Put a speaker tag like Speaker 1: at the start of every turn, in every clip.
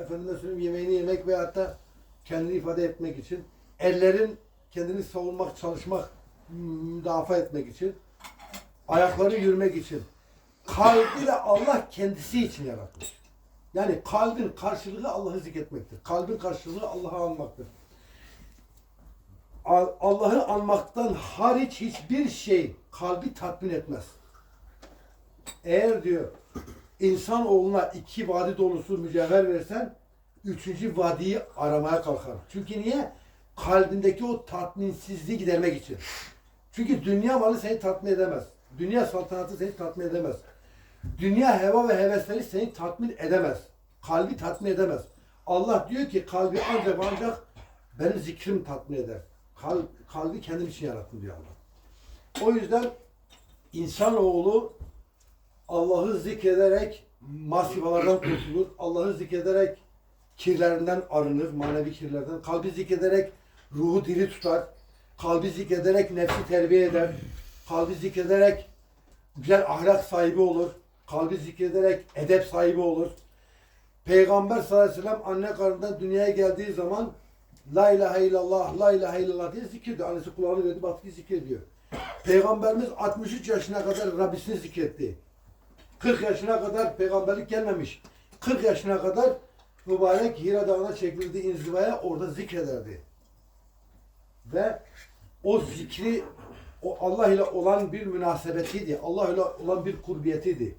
Speaker 1: efendime söyleyeyim yemeğini yemek ve hatta kendini ifade etmek için. Ellerin kendini savunmak, çalışmak, müdafaa etmek için. Ayakları yürümek için. Kalbi de Allah kendisi için yaratmış. Yani kalbin karşılığı Allah'ı zikretmektir. Kalbin karşılığı Allah'ı anmaktır. Al- Allah'ı anmaktan hariç hiçbir şey kalbi tatmin etmez. Eğer diyor insan oğluna iki vadi dolusu mücevher versen üçüncü vadiyi aramaya kalkar. Çünkü niye? Kalbindeki o tatminsizliği gidermek için. Çünkü dünya malı seni tatmin edemez. Dünya saltanatı seni tatmin edemez. Dünya heva ve hevesleri seni tatmin edemez. Kalbi tatmin edemez. Allah diyor ki kalbi ancak ancak benim zikrim tatmin eder. Kal, kalbi kendim için yarattım diyor Allah. O yüzden insanoğlu Allah'ı zikrederek masivalardan kurtulur. Allah'ı zikrederek kirlerinden arınır, manevi kirlerden. Kalbi zikrederek ruhu diri tutar. Kalbi zikrederek nefsi terbiye eder. Kalbi zikrederek güzel ahlak sahibi olur. Kalbi zikrederek edep sahibi olur. Peygamber sallallahu aleyhi ve sellem anne karnından dünyaya geldiği zaman La ilahe illallah, la ilahe illallah diye zikrediyor. Annesi kulağını verdi, baktı zikrediyor. Peygamberimiz 63 yaşına kadar Rabbisini zikretti. 40 yaşına kadar peygamberlik gelmemiş. 40 yaşına kadar mübarek Hira Dağı'na çekildi inzivaya orada zikrederdi. Ve o zikri o Allah ile olan bir münasebetiydi. Allah ile olan bir kurbiyetiydi.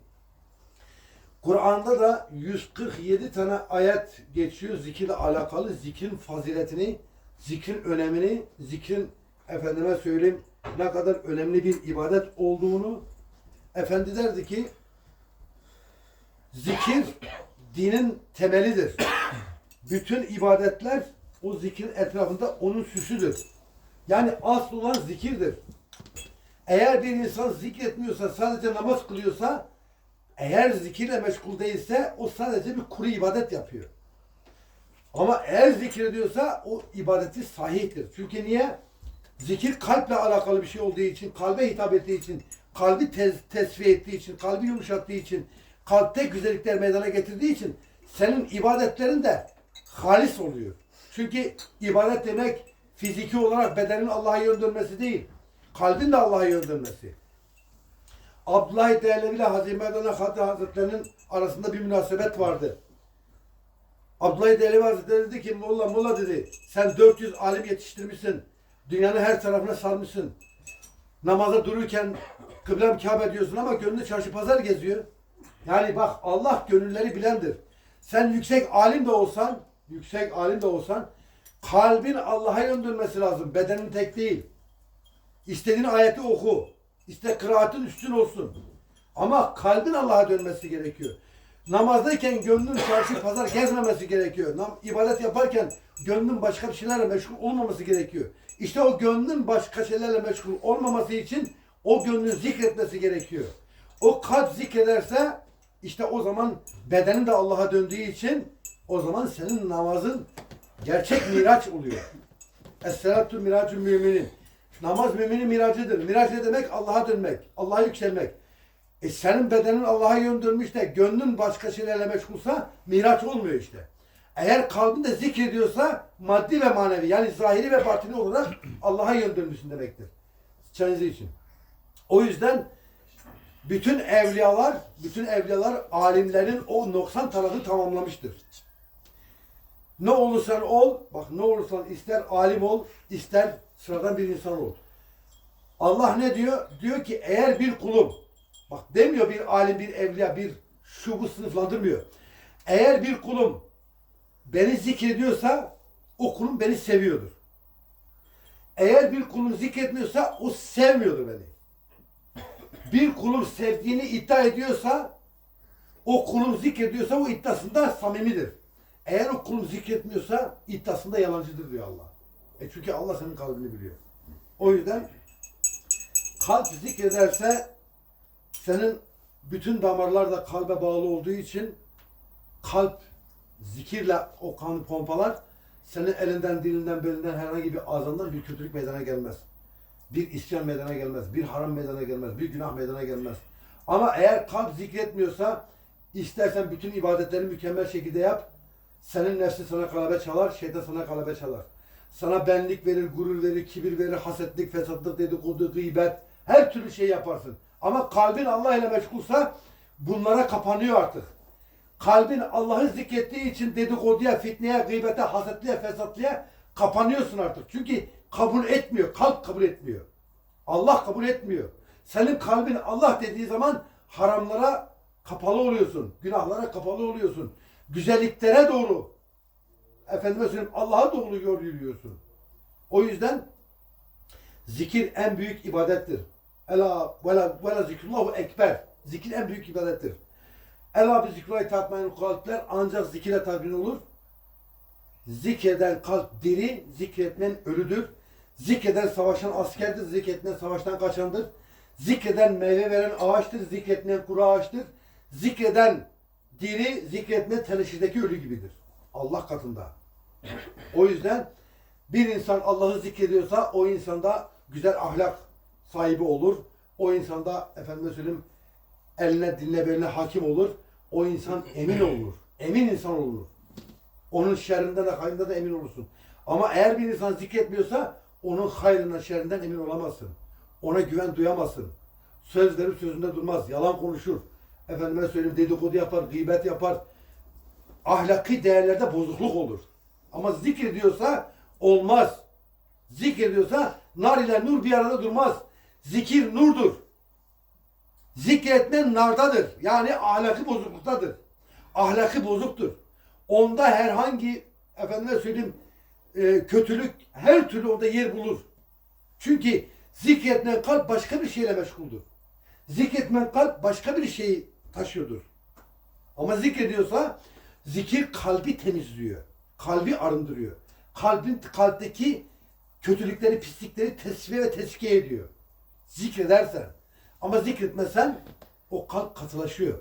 Speaker 1: Kur'an'da da 147 tane ayet geçiyor zikirle alakalı. Zikrin faziletini, zikrin önemini, zikrin efendime söyleyeyim ne kadar önemli bir ibadet olduğunu Efendi derdi ki zikir dinin temelidir. Bütün ibadetler o zikrin etrafında onun süsüdür. Yani asıl olan zikirdir. Eğer bir insan zikretmiyorsa, sadece namaz kılıyorsa, eğer zikirle meşgul değilse o sadece bir kuru ibadet yapıyor. Ama eğer zikrediyorsa o ibadeti sahihtir. Çünkü niye? Zikir kalple alakalı bir şey olduğu için, kalbe hitap ettiği için, kalbi tez, tesviye ettiği için, kalbi yumuşattığı için, kalpte güzellikler meydana getirdiği için senin ibadetlerin de halis oluyor. Çünkü ibadet demek fiziki olarak bedenin Allah'a yönlendirmesi değil, kalbin de Allah'a yönlendirmesi. Abdullah Değerlevi ile Hazreti Mevlana Hatı Hazretleri'nin arasında bir münasebet vardı. Abdullah Değerlevi Hazretleri dedi ki Molla Molla dedi sen 400 alim yetiştirmişsin. Dünyanın her tarafına sarmışsın. Namaza dururken kıblem Kabe diyorsun ama gönlü çarşı pazar geziyor. Yani bak Allah gönülleri bilendir. Sen yüksek alim de olsan, yüksek alim de olsan kalbin Allah'a yönlendirmesi lazım. Bedenin tek değil. İstediğin ayeti oku. İşte kıraatin üstün olsun. Ama kalbin Allah'a dönmesi gerekiyor. Namazdayken gönlün çarşı pazar gezmemesi gerekiyor. Nam, ibadet yaparken gönlün başka bir şeylerle meşgul olmaması gerekiyor. İşte o gönlün başka şeylerle meşgul olmaması için o gönlün zikretmesi gerekiyor. O kalp zikrederse işte o zaman bedenin de Allah'a döndüğü için o zaman senin namazın gerçek miraç oluyor. Es-salatu miracül müminin. Namaz müminin miracıdır. Miraç ne demek? Allah'a dönmek, Allah'a yükselmek. E senin bedenin Allah'a yön dönmüş de gönlün başka şeylerle meşgulsa miraç olmuyor işte. Eğer kalbinde zikrediyorsa maddi ve manevi yani zahiri ve batini olarak Allah'a yön dönmüşsün demektir. Kendinizi için. O yüzden bütün evliyalar, bütün evliyalar alimlerin o noksan tarafı tamamlamıştır. Ne olursan ol, bak ne olursan ister alim ol, ister sıradan bir insan ol. Allah ne diyor? Diyor ki eğer bir kulum, bak demiyor bir alim, bir evliya, bir şu bu sınıflandırmıyor. Eğer bir kulum beni zikrediyorsa o kulum beni seviyordur. Eğer bir kulum zikretmiyorsa o sevmiyordur beni. Bir kulum sevdiğini iddia ediyorsa o kulum zikrediyorsa o iddiasında samimidir. Eğer o kulum zikretmiyorsa iddiasında yalancıdır diyor Allah. E çünkü Allah senin kalbini biliyor. O yüzden kalp zikrederse senin bütün damarlar da kalbe bağlı olduğu için kalp zikirle o kanı pompalar senin elinden, dilinden, belinden herhangi bir ağzından bir kötülük meydana gelmez. Bir isyan meydana gelmez, bir haram meydana gelmez, bir günah meydana gelmez. Ama eğer kalp zikretmiyorsa istersen bütün ibadetleri mükemmel şekilde yap. Senin nefsin sana galebe çalar, şeytan sana galebe çalar. Sana benlik verir, gurur verir, kibir verir, hasetlik, fesatlık, dedikodu, gıybet, her türlü şey yaparsın. Ama kalbin Allah ile meşgulsa bunlara kapanıyor artık. Kalbin Allah'ı zikrettiği için dedikoduya, fitneye, gıybete, hasetliğe, fesatlığa kapanıyorsun artık. Çünkü kabul etmiyor, kalp kabul etmiyor. Allah kabul etmiyor. Senin kalbin Allah dediği zaman haramlara kapalı oluyorsun. Günahlara kapalı oluyorsun. Güzelliklere doğru efendime söyleyeyim Allah'a doğru yol yürüyorsun. O yüzden zikir en büyük ibadettir. Ela vela vela zikrullahu ekber. Zikir en büyük ibadettir. Ela bi zikrullahi tatmain kalpler ancak zikire tatmin olur. Zikreden kalp diri, zikretmen ölüdür. Zikreden savaşan askerdir, zikretmen savaştan kaçandır. Zikreden meyve veren ağaçtır, zikretmen kuru ağaçtır. Zikreden diri, zikretmen teneşirdeki ölü gibidir. Allah katında. O yüzden bir insan Allah'ı zikrediyorsa o insanda güzel ahlak sahibi olur. O insanda efendime söyleyeyim eline diline beline hakim olur. O insan emin olur. Emin insan olur. Onun şerrinden de hayrından da emin olursun. Ama eğer bir insan zikretmiyorsa onun hayrından şerrinden emin olamazsın. Ona güven duyamazsın. Söz verip sözünde durmaz. Yalan konuşur. Efendime söyleyeyim dedikodu yapar, gıybet yapar. Ahlaki değerlerde bozukluk olur. Ama zikrediyorsa olmaz. Zikrediyorsa nar ile nur bir arada durmaz. Zikir nurdur. Zikretmen nardadır. Yani ahlaki bozukluktadır. Ahlaki bozuktur. Onda herhangi efendime söyleyeyim e, kötülük her türlü onda yer bulur. Çünkü zikretmen kalp başka bir şeyle meşguldür. Zikretmen kalp başka bir şeyi taşıyordur. Ama zikrediyorsa zikir kalbi temizliyor. Kalbi arındırıyor. Kalbin kalpteki kötülükleri, pislikleri tesviye ve teskiye ediyor. Zikredersen. Ama zikretmesen o kalp katılaşıyor.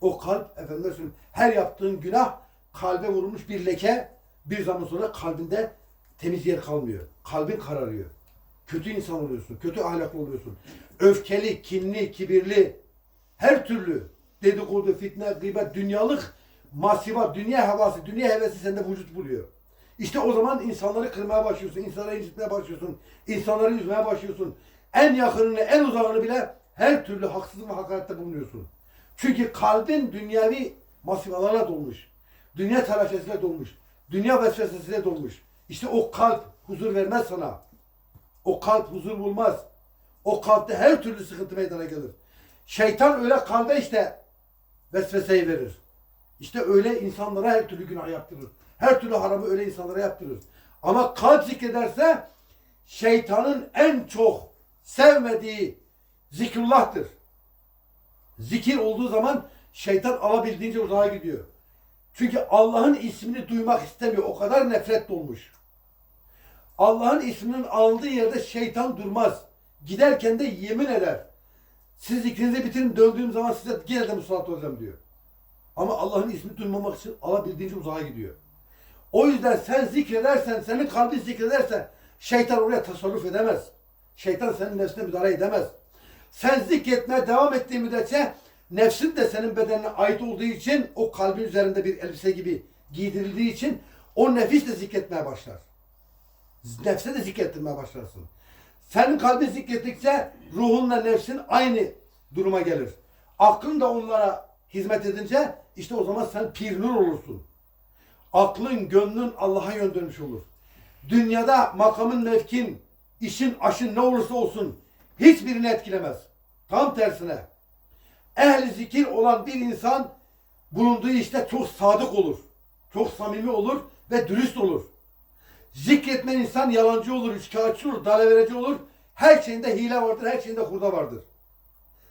Speaker 1: O kalp efendim her yaptığın günah kalbe vurulmuş bir leke bir zaman sonra kalbinde temiz yer kalmıyor. Kalbin kararıyor. Kötü insan oluyorsun. Kötü ahlaklı oluyorsun. Öfkeli, kinli, kibirli her türlü dedikodu, fitne, gıybet, dünyalık masiva, dünya havası, dünya hevesi sende vücut buluyor. İşte o zaman insanları kırmaya başlıyorsun, insanları incitmeye başlıyorsun, insanları üzmeye başlıyorsun. En yakınını, en uzağını bile her türlü haksızlık ve hakarette bulunuyorsun. Çünkü kalbin dünyavi masivalarla dolmuş. Dünya telaşesiyle dolmuş. Dünya vesvesesiyle dolmuş. İşte o kalp huzur vermez sana. O kalp huzur bulmaz. O kalpte her türlü sıkıntı meydana gelir. Şeytan öyle kalbe işte vesveseyi verir. İşte öyle insanlara her türlü günah yaptırır. Her türlü haramı öyle insanlara yaptırır. Ama kalp zikrederse şeytanın en çok sevmediği zikrullah'tır. Zikir olduğu zaman şeytan alabildiğince uzağa gidiyor. Çünkü Allah'ın ismini duymak istemiyor. O kadar nefret dolmuş. Allah'ın isminin aldığı yerde şeytan durmaz. Giderken de yemin eder. Siz zikrinizi bitirin döndüğüm zaman size gene de musallat olacağım diyor. Ama Allah'ın ismini duymamak için alabildiğince uzağa gidiyor. O yüzden sen zikredersen, senin kalbin zikrederse şeytan oraya tasarruf edemez. Şeytan senin nefsine müdahale edemez. Sen zikretmeye devam ettiğin müddetçe nefsin de senin bedenine ait olduğu için o kalbin üzerinde bir elbise gibi giydirildiği için o nefis de zikretmeye başlar. Nefse de zikrettirmeye başlarsın. Senin kalbin zikrettikçe ruhunla nefsin aynı duruma gelir. Aklın da onlara hizmet edince işte o zaman sen pir nur olursun. Aklın, gönlün Allah'a yönlenmiş olur. Dünyada makamın, mevkin, işin, aşın ne olursa olsun hiçbirini etkilemez. Tam tersine. Ehli zikir olan bir insan bulunduğu işte çok sadık olur. Çok samimi olur ve dürüst olur. Zikretmen insan yalancı olur, üçkağıtçı olur, dalaverici olur. Her şeyinde hile vardır, her şeyinde hurda vardır.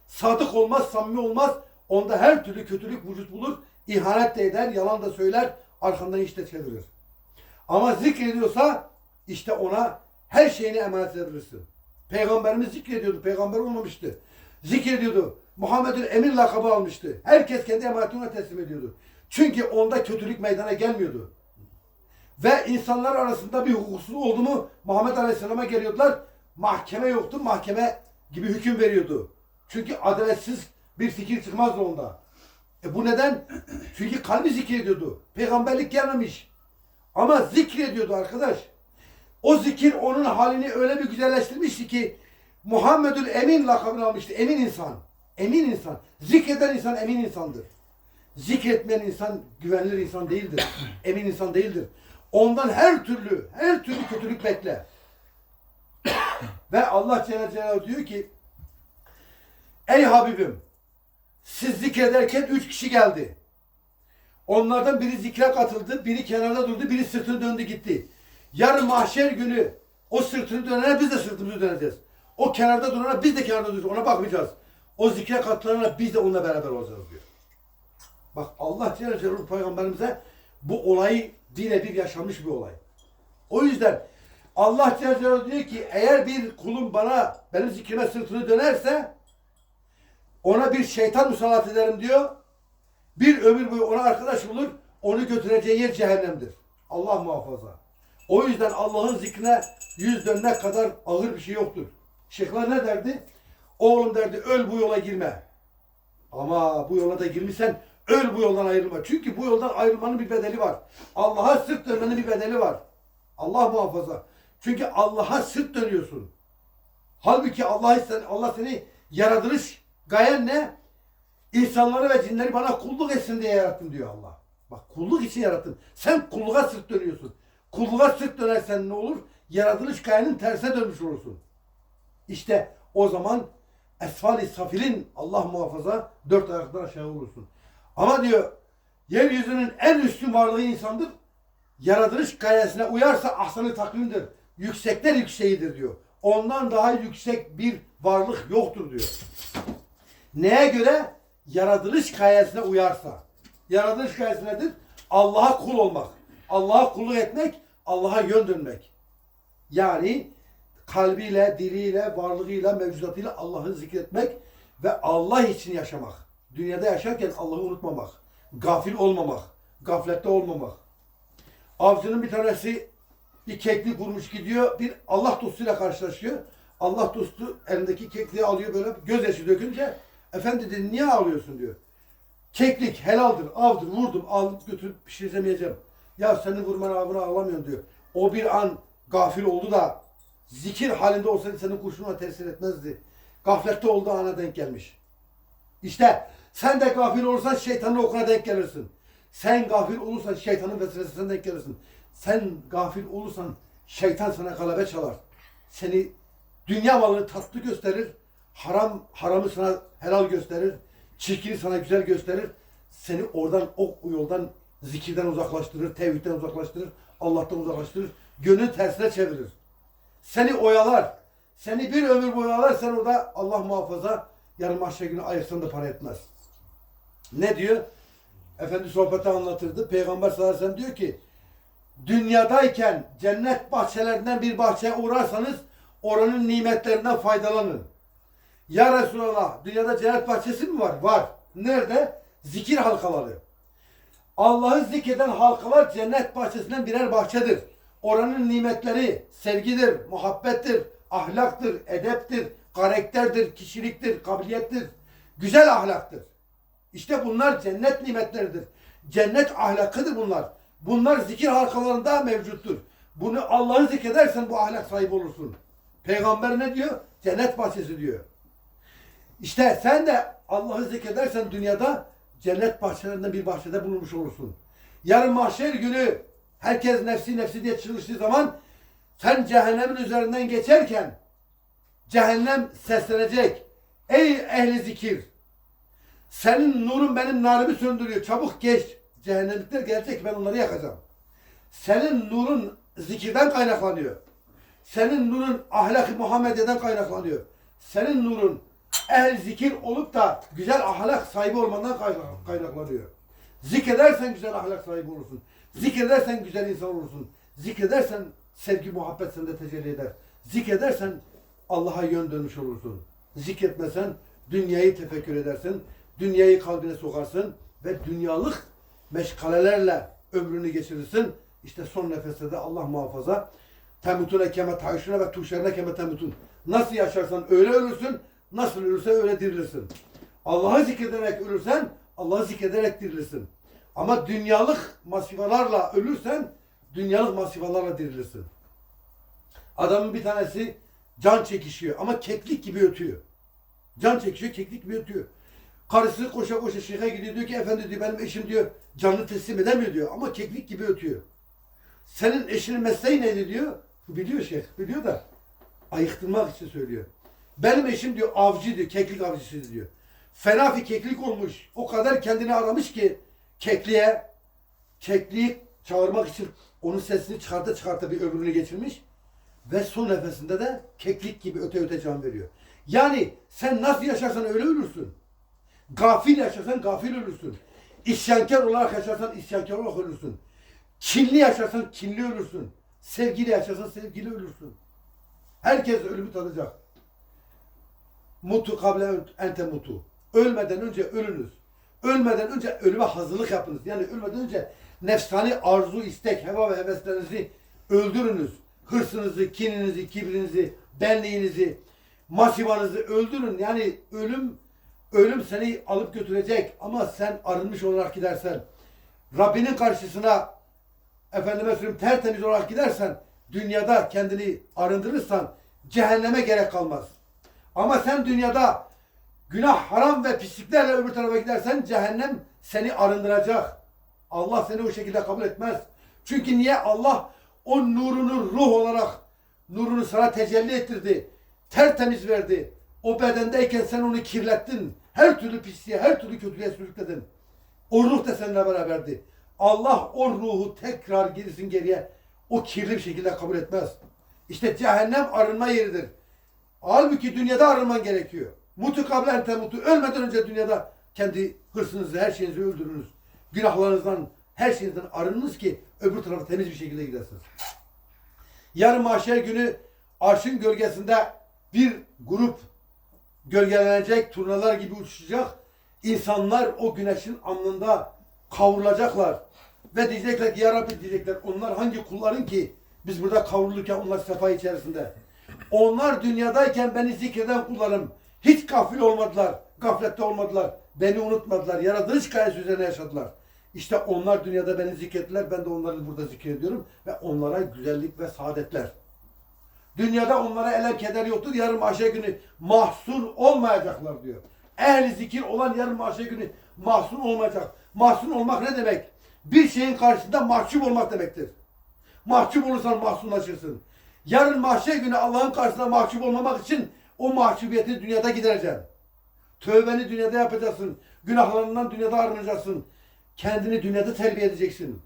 Speaker 1: Sadık olmaz, samimi olmaz. Onda her türlü kötülük vücut bulur. ihanet de eder, yalan da söyler, arkandan iş de çevirir. Ama zikrediyorsa işte ona her şeyini emanet edebilirsin. Peygamberimiz zikrediyordu, peygamber olmamıştı. Zikrediyordu. Muhammed'in emir lakabı almıştı. Herkes kendi emanetini ona teslim ediyordu. Çünkü onda kötülük meydana gelmiyordu. Ve insanlar arasında bir hukuksuzluk oldu mu Muhammed Aleyhisselam'a geliyordular. Mahkeme yoktu. Mahkeme gibi hüküm veriyordu. Çünkü adaletsiz bir fikir çıkmazdı onda. E bu neden? Çünkü kalbi zikrediyordu. Peygamberlik gelmemiş. Ama zikrediyordu arkadaş. O zikir onun halini öyle bir güzelleştirmişti ki Muhammedül Emin lakabını almıştı. Emin insan. Emin insan. Zikreden insan emin insandır. Zikretmeyen insan güvenilir insan değildir. Emin insan değildir. Ondan her türlü, her türlü kötülük bekle. Ve Allah Celle Celaluhu diyor ki Ey Habibim siz zikrederken üç kişi geldi. Onlardan biri zikre katıldı, biri kenarda durdu, biri sırtını döndü gitti. Yarın mahşer günü o sırtını dönene biz de sırtımızı döneceğiz. O kenarda durana biz de kenarda duracağız. Ona bakmayacağız. O zikre katılana biz de onunla beraber olacağız diyor. Bak Allah Celle Celaluhu peygamberimize bu olayı birebir yaşamış bir olay. O yüzden Allah Celle Celaluhu diyor ki eğer bir kulum bana benim zikrime sırtını dönerse ona bir şeytan musallat ederim diyor. Bir ömür boyu ona arkadaş olur. Onu götüreceği yer cehennemdir. Allah muhafaza. O yüzden Allah'ın zikrine yüz dönmek kadar ağır bir şey yoktur. Şeyhler ne derdi? Oğlum derdi öl bu yola girme. Ama bu yola da girmişsen öl bu yoldan ayrılma. Çünkü bu yoldan ayrılmanın bir bedeli var. Allah'a sırt dönmenin bir bedeli var. Allah muhafaza. Çünkü Allah'a sırt dönüyorsun. Halbuki Allah, Allah seni yaratılış gayen ne? İnsanları ve cinleri bana kulluk etsin diye yarattım diyor Allah. Bak kulluk için yarattım. Sen kulluğa sırt dönüyorsun. Kulluğa sırt dönersen ne olur? Yaratılış gayenin tersine dönmüş olursun. İşte o zaman esfali safilin Allah muhafaza dört ayaktan aşağı olursun. Ama diyor yeryüzünün en üstün varlığı insandır. Yaratılış gayesine uyarsa ahsanı takvimdir. Yüksekler yükseğidir diyor. Ondan daha yüksek bir varlık yoktur diyor. Neye göre? Yaratılış gayesine uyarsa. Yaratılış gayesi nedir? Allah'a kul olmak. Allah'a kulluk etmek, Allah'a yön dönmek. Yani kalbiyle, diliyle, varlığıyla, mevcudatıyla Allah'ı zikretmek ve Allah için yaşamak. Dünyada yaşarken Allah'ı unutmamak. Gafil olmamak. Gaflette olmamak. Avcının bir tanesi bir keklik vurmuş gidiyor. Bir Allah dostuyla karşılaşıyor. Allah dostu elindeki kekliği alıyor böyle gözyaşı dökünce efendi dedi niye ağlıyorsun diyor. Keklik helaldir, avdır, vurdum, al götürüp pişiremeyeceğim. Ya senin vurman avına ağlamıyorum diyor. O bir an gafil oldu da zikir halinde olsaydı senin kurşununa tesir etmezdi. Gaflette olduğu ana denk gelmiş. İşte sen de gafil olursan şeytanın okuna denk gelirsin. Sen gafil olursan şeytanın vesvesesine denk gelirsin. Sen gafil olursan şeytan sana galebe çalar. Seni dünya malını tatlı gösterir. Haram haramı sana helal gösterir. Çirkini sana güzel gösterir. Seni oradan o yoldan zikirden uzaklaştırır, tevhidden uzaklaştırır, Allah'tan uzaklaştırır. Gönlün tersine çevirir. Seni oyalar. Seni bir ömür boyu oyalar. Sen orada Allah muhafaza yarın mahşer günü ayırsan da para etmez. Ne diyor? Efendi sohbeti anlatırdı. Peygamber sallallahu aleyhi ve sellem diyor ki dünyadayken cennet bahçelerinden bir bahçeye uğrarsanız oranın nimetlerinden faydalanın. Ya Resulallah dünyada cennet bahçesi mi var? Var. Nerede? Zikir halkaları. Allah'ı zikreden halkalar cennet bahçesinden birer bahçedir. Oranın nimetleri sevgidir, muhabbettir, ahlaktır, edeptir, karakterdir, kişiliktir, kabiliyettir. Güzel ahlaktır. İşte bunlar cennet nimetleridir. Cennet ahlakıdır bunlar. Bunlar zikir halkalarında mevcuttur. Bunu Allah'ı zikredersen bu ahlak sahibi olursun. Peygamber ne diyor? Cennet bahçesi diyor. İşte sen de Allah'ı zikredersen dünyada cennet bahçelerinden bir bahçede bulunmuş olursun. Yarın mahşer günü herkes nefsi nefsi diye çalıştığı zaman sen cehennemin üzerinden geçerken cehennem seslenecek. Ey ehli zikir! Senin nurun benim narımı söndürüyor. Çabuk geç. Cehennemlikler gelecek ben onları yakacağım. Senin nurun zikirden kaynaklanıyor. Senin nurun ahlak-ı Muhammediye'den kaynaklanıyor. Senin nurun ehl zikir olup da güzel ahlak sahibi olmandan kaynak- kaynaklanıyor. Zikredersen güzel ahlak sahibi olursun. Zikredersen güzel insan olursun. Zikredersen sevgi muhabbet sende tecelli eder. Zikredersen Allah'a yön dönmüş olursun. Zikretmesen dünyayı tefekkür edersin. Dünyayı kalbine sokarsın ve dünyalık meşgalelerle ömrünü geçirirsin. İşte son nefeste de Allah muhafaza temutune keme taşına ve tuşerine keme temutun. Nasıl yaşarsan öyle ölürsün, nasıl ölürsen öyle dirilirsin. Allah'ı zikrederek ölürsen Allah'ı zikrederek dirilirsin. Ama dünyalık masifalarla ölürsen dünyalık masifalarla dirilirsin. Adamın bir tanesi can çekişiyor ama keklik gibi ötüyor. Can çekişiyor, keklik gibi ötüyor. Karısı koşa koşa şeyhe gidiyor diyor ki efendi diyor benim eşim diyor canını teslim edemiyor diyor ama keklik gibi ötüyor. Senin eşinin mesleği neydi diyor. Biliyor şeyh, biliyor da ayıktırmak için söylüyor. Benim eşim diyor avcı diyor, keklik avcısı diyor. Fena bir keklik olmuş. O kadar kendini aramış ki kekliğe, kekliği çağırmak için onun sesini çıkarta çıkarta bir ömrünü geçirmiş. Ve son nefesinde de keklik gibi öte öte can veriyor. Yani sen nasıl yaşarsan öyle ölürsün. Gafil yaşarsan gafil ölürsün. İsyankar olarak yaşarsan isyankar olarak ölürsün. Kinli yaşarsan kinli ölürsün. Sevgili yaşarsan sevgili ölürsün. Herkes ölümü tadacak. Mutu kable ente mutu. Ölmeden önce ölünüz. Ölmeden önce ölüme hazırlık yapınız. Yani ölmeden önce nefsani arzu, istek, heva ve heveslerinizi öldürünüz. Hırsınızı, kininizi, kibrinizi, benliğinizi, masivanızı öldürün. Yani ölüm ölüm seni alıp götürecek ama sen arınmış olarak gidersen Rabbinin karşısına efendime söyleyeyim tertemiz olarak gidersen dünyada kendini arındırırsan cehenneme gerek kalmaz. Ama sen dünyada günah, haram ve pisliklerle öbür tarafa gidersen cehennem seni arındıracak. Allah seni o şekilde kabul etmez. Çünkü niye? Allah o nurunu ruh olarak nurunu sana tecelli ettirdi. Tertemiz verdi. O bedendeyken sen onu kirlettin. Her türlü pisliğe, her türlü kötülüğe sürükledin. O ruh da seninle beraberdi. Allah o ruhu tekrar gerisin geriye o kirli bir şekilde kabul etmez. İşte cehennem arınma yeridir. Halbuki dünyada arınman gerekiyor. Mutu kablen temutu. Ölmeden önce dünyada kendi hırsınızı, her şeyinizi öldürünüz. Günahlarınızdan, her şeyinizden arınınız ki öbür tarafa temiz bir şekilde gidesiniz. Yarın mahşer günü arşın gölgesinde bir grup gölgelenecek, turnalar gibi uçuşacak. İnsanlar o güneşin alnında kavrulacaklar. Ve diyecekler ki ya Rabbi diyecekler onlar hangi kulların ki biz burada kavrulurken onlar sefa içerisinde. Onlar dünyadayken beni zikreden kullarım. Hiç gafil olmadılar. Gaflette olmadılar. Beni unutmadılar. Yaratılış gayesi üzerine yaşadılar. İşte onlar dünyada beni zikrettiler. Ben de onları burada zikrediyorum. Ve onlara güzellik ve saadetler. Dünyada onlara elem keder yoktur. Yarın mahşer günü mahzun olmayacaklar diyor. Ehli zikir olan yarın mahşer günü mahzun olmayacak. Mahzun olmak ne demek? Bir şeyin karşısında mahcup olmak demektir. Mahcup olursan mahzunlaşırsın. Yarın mahşer günü Allah'ın karşısında mahcup olmamak için o mahcubiyeti dünyada gidereceksin. Tövbeni dünyada yapacaksın. Günahlarından dünyada arınacaksın. Kendini dünyada terbiye edeceksin.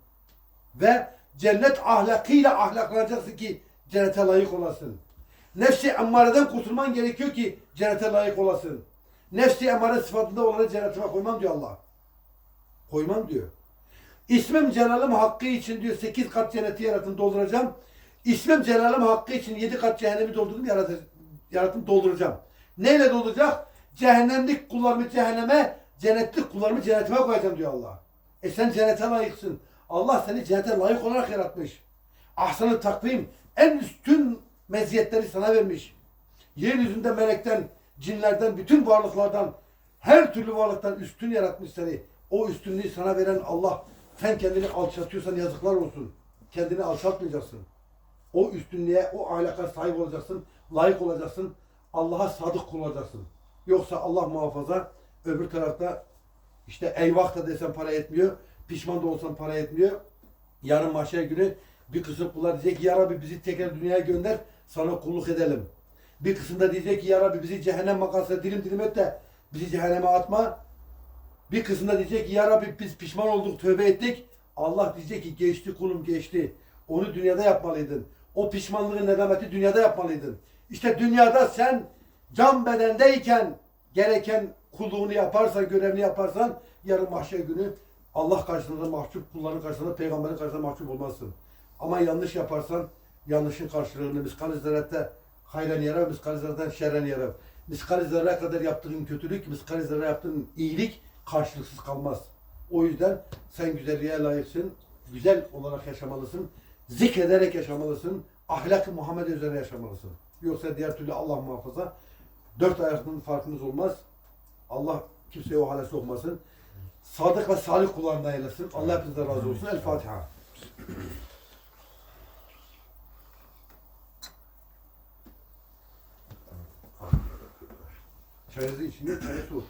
Speaker 1: Ve cennet ahlakıyla ahlaklanacaksın ki cennete layık olasın. Nefsi emmareden kurtulman gerekiyor ki cennete layık olasın. Nefsi emmare sıfatında olanı cennetime koymam diyor Allah. Koymam diyor. İsmim Celal'im hakkı için diyor sekiz kat cenneti yaratın dolduracağım. İsmim Celal'im hakkı için yedi kat cehennemi doldurdum yaratır, yaratım dolduracağım. Neyle dolduracak? Cehennemlik kullarımı cehenneme, cennetlik kullarımı cennetime koyacağım diyor Allah. E sen cennete layıksın. Allah seni cennete layık olarak yaratmış. Ahsanı takvim en üstün meziyetleri sana vermiş. Yeryüzünde melekten, cinlerden, bütün varlıklardan, her türlü varlıktan üstün yaratmış seni. O üstünlüğü sana veren Allah. Sen kendini alçaltıyorsan yazıklar olsun. Kendini alçaltmayacaksın. O üstünlüğe, o ahlaka sahip olacaksın. Layık olacaksın. Allah'a sadık kul olacaksın. Yoksa Allah muhafaza öbür tarafta işte eyvah da desen para etmiyor. Pişman da olsan para etmiyor. Yarın mahşer günü bir kısım kullar diyecek ki ya Rabbi bizi tekrar dünyaya gönder sana kulluk edelim. Bir kısım da diyecek ki ya Rabbi bizi cehennem makasına dilim dilim et de bizi cehenneme atma. Bir kısım da diyecek ki ya Rabbi biz pişman olduk tövbe ettik. Allah diyecek ki geçti kulum geçti. Onu dünyada yapmalıydın. O pişmanlığı nedameti dünyada yapmalıydın. İşte dünyada sen can bedendeyken gereken kulluğunu yaparsan, görevini yaparsan yarın mahşer günü Allah karşısında mahcup, kulların karşısında, peygamberin karşısında mahcup olmazsın. Ama yanlış yaparsan yanlışın karşılığını miskal zerrette hayren yere, miskal zerretten şerren yere. Miskal zerre kadar yaptığın kötülük, miskal zerre yaptığın iyilik karşılıksız kalmaz. O yüzden sen güzelliğe layıksın, güzel olarak yaşamalısın, zikrederek yaşamalısın, ahlak-ı Muhammed üzerine yaşamalısın. Yoksa diğer türlü Allah muhafaza dört ayakının farkınız olmaz. Allah kimseye o hale sokmasın. sadık ve salih kullarından eylesin. Allah hepinizden razı olsun. El Fatiha. Çayınızı için, çayı soğuk.